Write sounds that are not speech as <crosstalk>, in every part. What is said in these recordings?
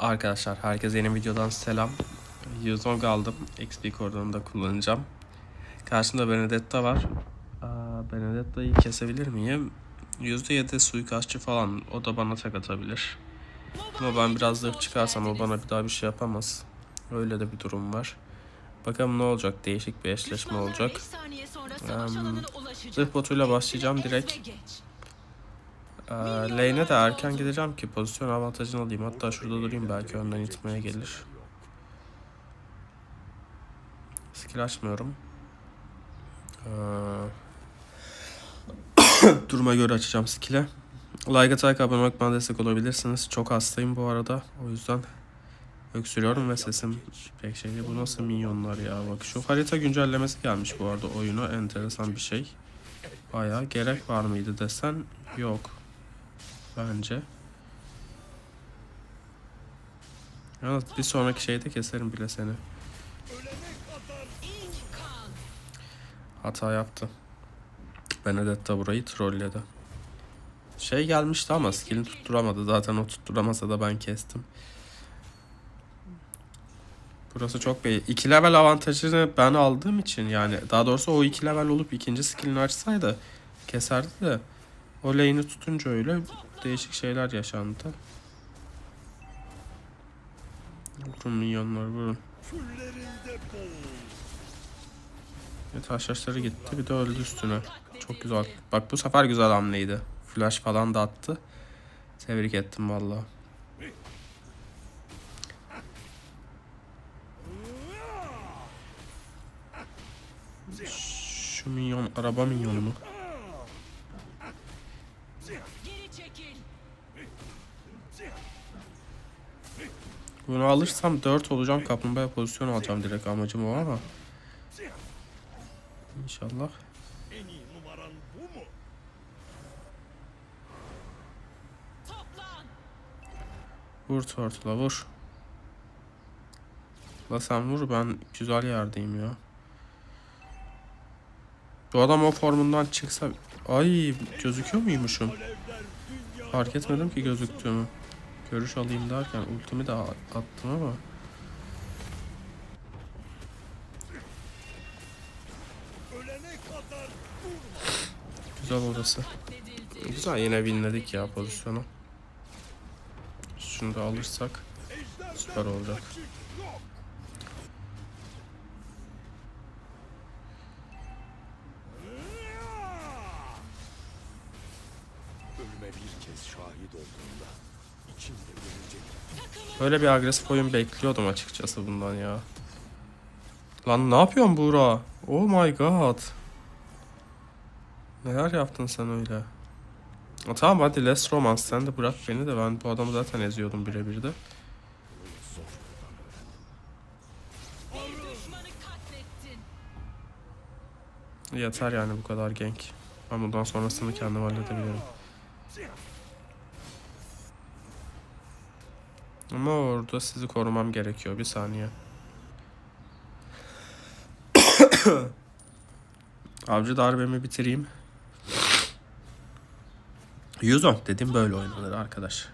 Arkadaşlar herkese yeni videodan selam. Yuzong aldım. XP koridorunu da kullanacağım. Karşımda Benedetta var. Benedetta'yı kesebilir miyim? %7 suikastçı falan. O da bana tek atabilir. Ama ben biraz zırh çıkarsam o bana bir daha bir şey yapamaz. Öyle de bir durum var. Bakalım ne olacak? Değişik bir eşleşme olacak. Um, zırh botuyla başlayacağım direkt. Ee, lane'e de erken gideceğim ki pozisyon avantajını alayım. Hatta şurada durayım belki önden itmeye gelir. Skill açmıyorum. Ee, <coughs> duruma göre açacağım skill'e. Like atarak abone olmak bana destek olabilirsiniz. Çok hastayım bu arada. O yüzden öksürüyorum ve sesim pek şey değil. Bu nasıl minyonlar ya bak. Şu harita güncellemesi gelmiş bu arada oyuna. Enteresan bir şey. Bayağı gerek var mıydı desen yok. Bence. Yalnız bir sonraki şeyde keserim bile seni. Hata yaptı. Benedetta burayı trolledi. Şey gelmişti ama skillini tutturamadı. Zaten o tutturamasa da ben kestim. Burası çok belli. 2 level avantajını ben aldığım için yani daha doğrusu o 2 level olup ikinci skillini açsaydı keserdi de o lane'i tutunca öyle değişik şeyler yaşandı. Vurun minyonlar vurun. Bir taşlaşları gitti bir de öldü üstüne. Çok güzel. Bak bu sefer güzel hamleydi. Flash falan da attı. Tebrik ettim valla. Şu minyon araba minyonu mu? Bunu alırsam 4 olacağım. Kaplumbağa pozisyon alacağım direkt amacım o ama. İnşallah. Vur Turtle'a vur. La sen vur ben güzel yerdeyim ya. Bu adam o formundan çıksa... Ay gözüküyor muymuşum? Fark etmedim ki gözüktüğümü. Görüş alayım derken ultimi de attım ama. Güzel orası. Güzel yine winledik ya pozisyonu. Şunu da alırsak süper olacak. Ölüme bir kez şahit olduğunda. Böyle bir agresif oyun bekliyordum açıkçası bundan ya. Lan ne yapıyorsun Buğra? Oh my god. Neler yaptın sen öyle? Ha, tamam hadi less romance sen de bırak beni de ben bu adamı zaten eziyordum birebir de. Yeter yani bu kadar gank. Ben bundan sonrasını kendim halledebilirim. Ama orada sizi korumam gerekiyor. Bir saniye. <coughs> Avcı darbemi bitireyim. Yuzon dedim böyle oynanır arkadaş.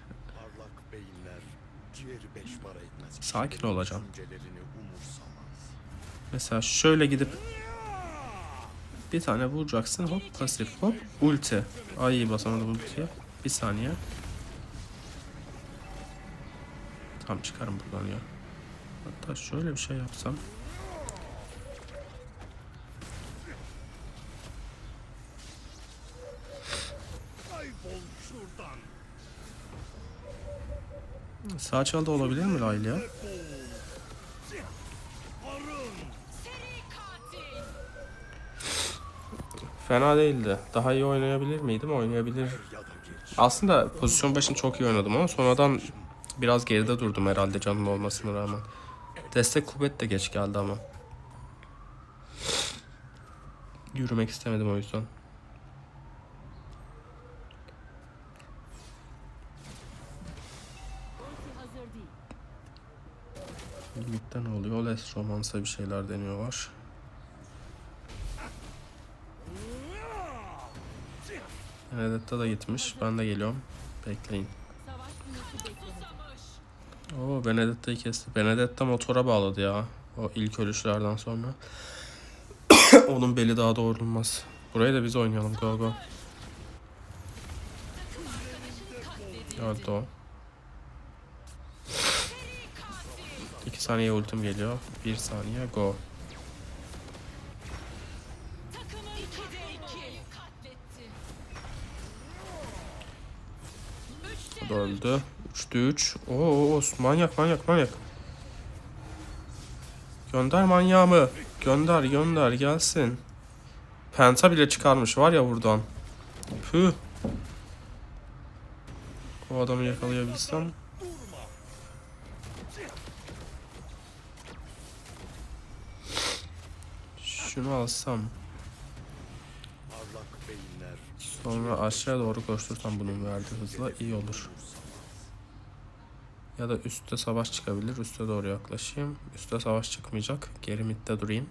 Sakin olacağım. Mesela şöyle gidip bir tane vuracaksın hop pasif hop ulti. Ay basamadım ultiye. Bir saniye. Tam çıkarım buradan ya. Hatta şöyle bir şey yapsam. Sağ çalda olabilir mi Layla? ya? Fena değildi. Daha iyi oynayabilir miydim? Oynayabilir. Aslında pozisyon başını çok iyi oynadım ama sonradan biraz geride durdum herhalde canım olmasına rağmen. Destek kuvvet de geç geldi ama. Yürümek istemedim o yüzden. Ligde ne oluyor? Les romansa bir şeyler deniyorlar. Benedetta da gitmiş. Ben de geliyorum. Bekleyin. Oo Benedetta'yı kesti. Benedetta motora bağladı ya. O ilk ölüşlerden sonra. <coughs> Onun beli daha doğrulmaz. Burayı da biz oynayalım. Go go. Öldü o. Seri katil. 2 saniye ultim geliyor. 1 saniye go. Takımın 2'de 2 katletti. O 3'te da öldü. 3'te 3. Oo, manyak manyak manyak. Gönder manyağımı. Gönder gönder gelsin. Penta bile çıkarmış var ya buradan. Püh. O adamı yakalayabilsem. Şunu alsam. Sonra aşağı doğru koştursam bunun verdiği hızla iyi olur. Ya da üstte savaş çıkabilir. Üste doğru yaklaşayım. Üste savaş çıkmayacak. Geri midde durayım.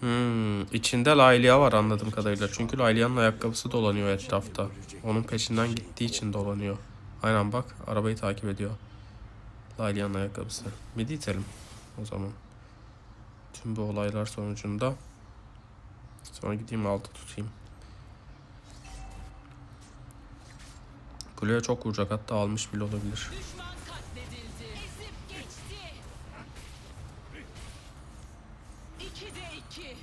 Hmm, içinde Laylia var anladığım kadarıyla. Çünkü Laylia'nın ayakkabısı dolanıyor etrafta. Onun peşinden gittiği için dolanıyor. Aynen bak arabayı takip ediyor. Laylia'nın ayakkabısı. Midi itelim o zaman. Tüm bu olaylar sonucunda Sonra gideyim altı tutayım. Kuleye çok vuracak hatta almış bile olabilir. düşman katledildi. Ezip geçti. 2'de 2.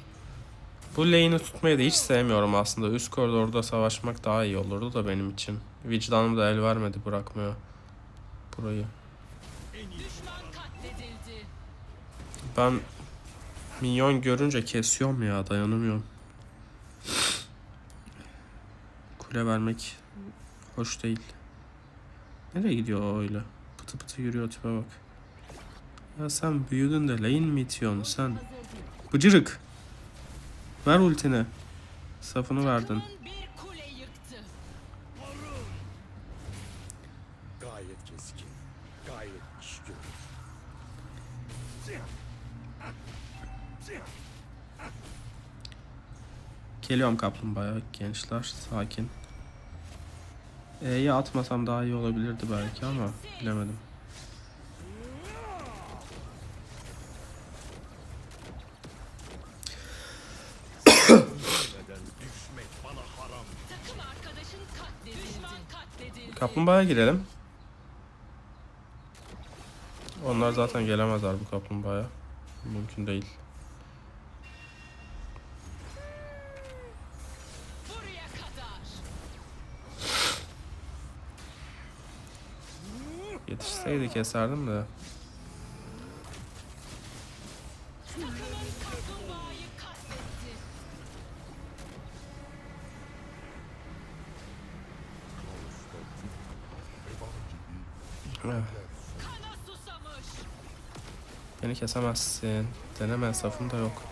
Bu lane'i tutmayı da hiç sevmiyorum aslında. Üst koridorda savaşmak daha iyi olurdu da benim için. Vicdanım da el vermedi bırakmıyor. Burayı. Ben minyon görünce kesiyorum ya dayanamıyorum. Kule vermek hoş değil. Nereye gidiyor o öyle? Pıtı pıtı yürüyor tipe bak. Ya sen büyüdün de lane mi itiyorsun sen? Bıcırık. Ver ultini. Safını verdin. Takımın bir kule yıktı. Gayet keskin. Gayet. Geliyorum kaplumbağa gençler. Sakin. E'yi atmasam daha iyi olabilirdi belki ama bilemedim. Kaplumbağaya girelim. Onlar zaten gelemezler bu kaplumbağaya. Mümkün değil. Yetişseydi keserdim de. Beni kesemezsin. Deneme safım da yok.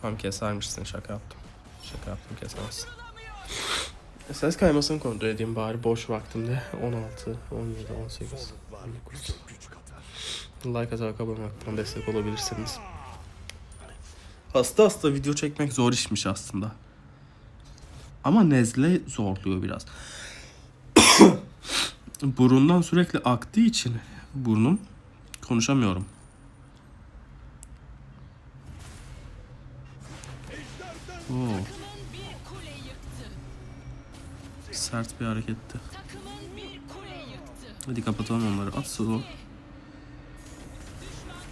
Tamam kesermişsin şaka yaptım. Şaka yaptım kesemezsin. Ses kaymasını kontrol edeyim bari boş vaktimde. 16, 17, 18. Soluk var. Güce güç katar. Like atarak abone olmaktan destek olabilirsiniz. Hasta hasta video çekmek zor işmiş aslında. Ama nezle zorluyor biraz. <coughs> Burundan sürekli aktığı için burnum konuşamıyorum. Oo, sert bir hareketti. Hadi kapatalım onları. At slow.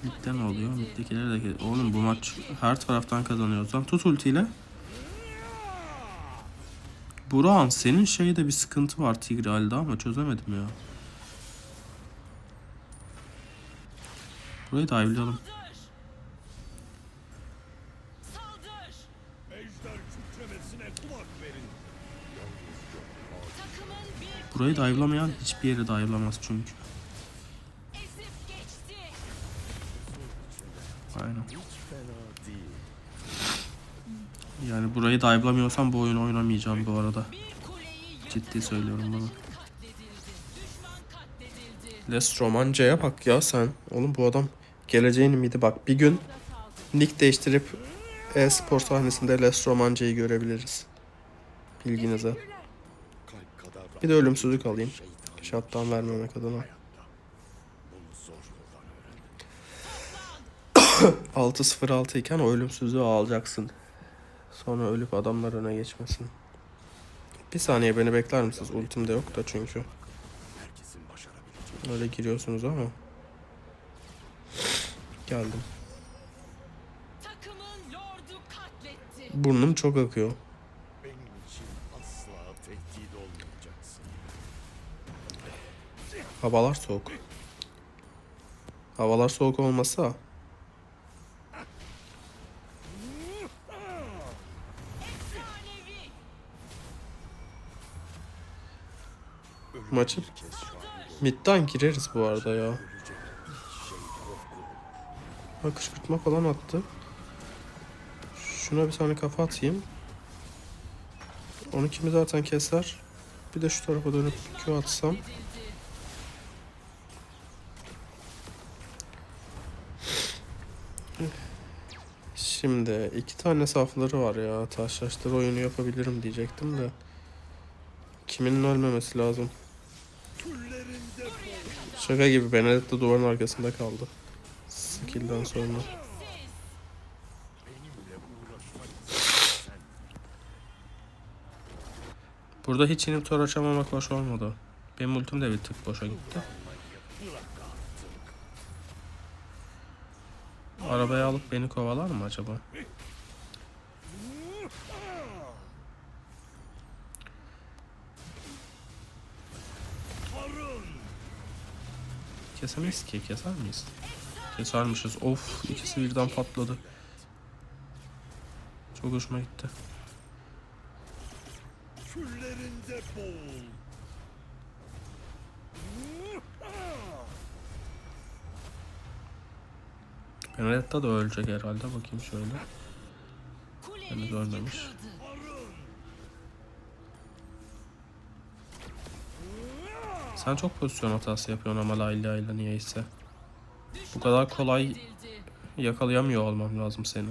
Mid'de ne oluyor? Mid'dekileri de... Oğlum bu maç her taraftan kazanıyoruz lan. Tut ultiyle. Burak'ın senin şeyde bir sıkıntı var Tigreal'de ama çözemedim ya. Burayı dive'layalım. Burayı dive'lamayan hiçbir yere dive'lamaz çünkü. Aynen. Yani burayı dive'lamıyorsam bu oyunu oynamayacağım bu arada. Ciddi söylüyorum bunu. Les Romanca'ya bak ya sen. Oğlum bu adam geleceğin miydi bak. Bir gün nick değiştirip e-spor sahnesinde Les Romanca'yı görebiliriz. Bilginize. Bir de ölümsüzlük alayım. Şattan vermemek adına. Bunu zor yoldan öğrendim. 6-0-6 iken o ölümsüzlüğü alacaksın. Sonra ölüp adamlar öne geçmesin. Bir saniye beni bekler misiniz? Ultim de yok da çünkü. Öyle giriyorsunuz ama. Geldim. Burnum çok akıyor. Havalar soğuk. Havalar soğuk olmasa Maçı- midden gireriz bu arada ya. Ha kışkırtma falan attı. Şuna bir tane kafa atayım. Onu kimi zaten keser. Bir de şu tarafa dönüp Q atsam. Şimdi iki tane safları var ya. Taşlaştır oyunu yapabilirim diyecektim de. Kiminin ölmemesi lazım. Şaka gibi Benedetta duvarın arkasında kaldı. Skill'den sonra. Burada hiç inip tor açamamak hoş olmadı. Benim ultim de bir tık boşa gitti. Arabaya alıp beni kovalar mı acaba? Kesemeyiz ki. Keser miyiz? Kesermişiz. Of ikisi birden patladı. Çok hoşuma gitti. Küllerinde boğul. Benedetta da ölecek herhalde. Bakayım şöyle. Henüz ölmemiş. Sen çok pozisyon hatası yapıyorsun ama Layla ile niyeyse. Düşman kadar kolay-. Yakalayamıyor olmam lazım seni.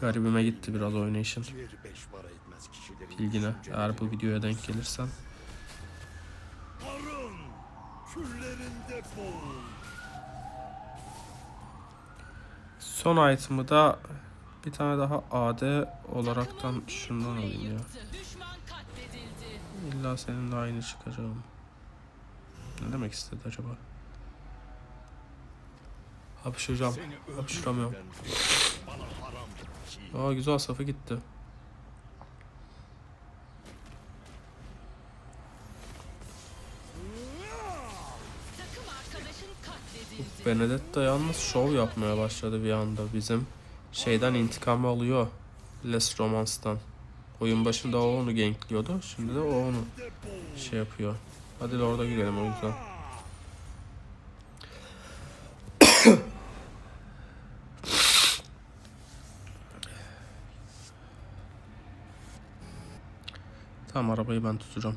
Garibime gitti biraz oynayışın. Bilgine. Eğer bu videoya denk gelirsen. Son item'ı da bir tane daha AD olaraktan şundan alayım ya. İlla seninle aynı çıkacağım. Ne demek istedi acaba? Hapşıracağım. Hapşıramıyorum. Aa güzel safı gitti. Benedetta yalnız şov yapmaya başladı bir anda. Bizim şeyden intikam alıyor. Les Romans'tan. Oyun başında o onu gankliyordu. Şimdi de o onu şey yapıyor. Hadi Lord'a girelim o yüzden. <coughs> Tamam arabayı ben tutacağım.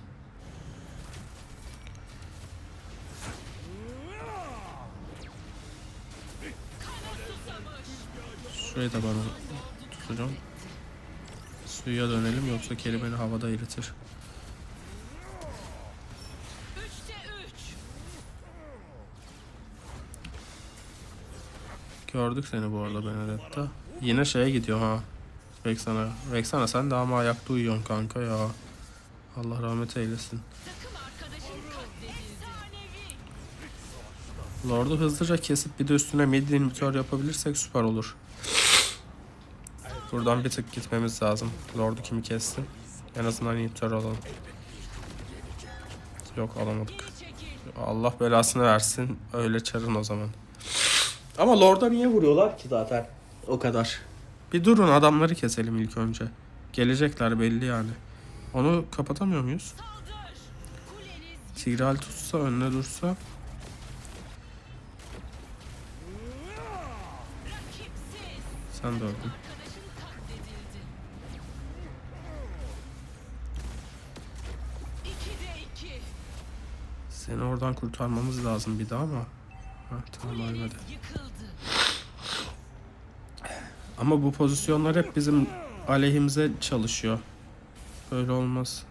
Şurayı da tutacağım. Suya dönelim yoksa Kelly beni havada eritir. Gördük seni bu arada Benedetta. Yine şeye gidiyor ha. Vexana. Vexana sen de ama ayakta uyuyorsun kanka ya. Allah rahmet eylesin. Lord'u hızlıca kesip bir de üstüne mid inhibitor yapabilirsek süper olur. Buradan bir tık gitmemiz lazım. Lord'u kimi kesti? En azından inhibitor alalım. Yok alamadık. Allah belasını versin. Öyle çarın o zaman. Ama Lord'a niye vuruyorlar ki zaten? O kadar. Bir durun adamları keselim ilk önce. Gelecekler belli yani. Onu kapatamıyor muyuz? Tigreal tutsa önüne dursa. Sen de öldün. Seni oradan kurtarmamız lazım bir daha ama. Ha, tamam ölmedi. Ama bu pozisyonlar hep bizim aleyhimize çalışıyor. Böyle olmaz.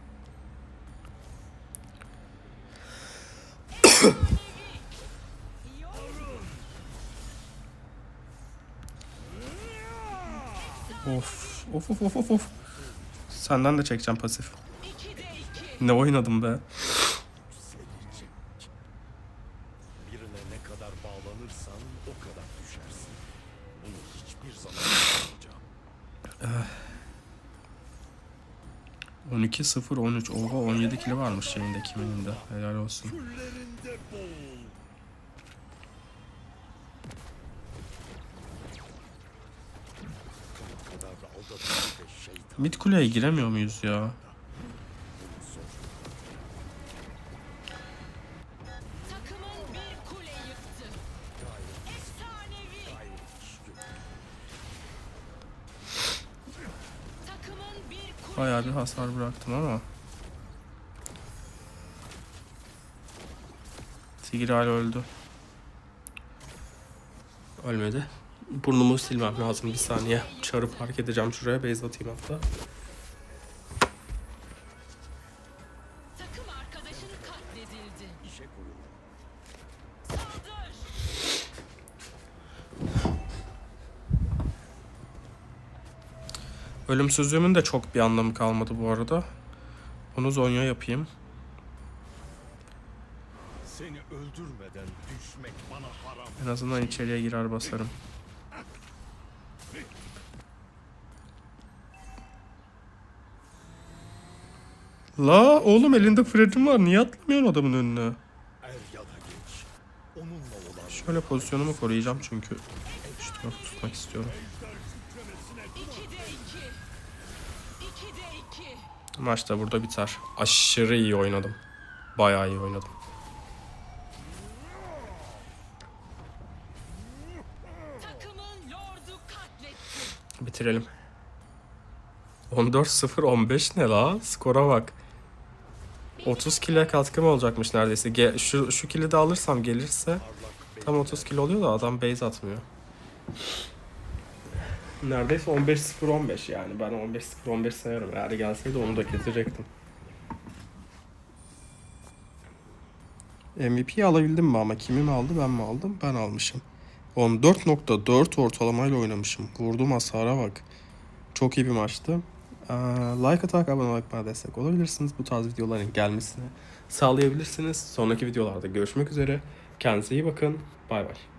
of. Of of of of of. Senden de çekeceğim pasif. 2'de 2. Ne oynadım be. 12 0 13. Oha 17 kilo varmış şeyinde kiminin. Helal olsun. Mid kuleye giremiyor muyuz ya? Bir hasar bıraktım ama. Tigreal öldü. Ölmedi. Burnumu silmem lazım bir saniye. Çarı park edeceğim şuraya. Base atayım hatta. Takım arkadaşın katledildi. İşe koyuldu. Ölümsüzlüğümün de çok bir anlamı kalmadı bu arada. Onu Zonya yapayım. Seni öldürmeden düşmek bana haram. En azından içeriye girer basarım. La oğlum elinde Fred'im var. Niye atlamıyorsun adamın önüne? Er Şöyle pozisyonumu koruyacağım çünkü şu tarafı tutmak istiyorum. Maç da burada biter. Aşırı iyi oynadım. Bayağı iyi oynadım. Bitirelim. 14-0-15 ne la? Skora bak. 30 kilo katkım olacakmış neredeyse. Ge- şu, şu kili de alırsam gelirse tam 30 kilo oluyor da adam base atmıyor. Neredeyse 15-0-15 yani. Ben 15-0-15 sayarım. Eğer gelseydi onu da getirecektim. MVP'yi alabildim mi ama kimi mi aldı ben mi aldım? Ben almışım. 14.4 ortalamayla oynamışım. Vurduğum hasara bak. Çok iyi bir maçtı. Ee, like atarak abone olarak bana destek olabilirsiniz. Bu tarz videoların gelmesini sağlayabilirsiniz. Sonraki videolarda görüşmek üzere. Kendinize iyi bakın. Bay bay.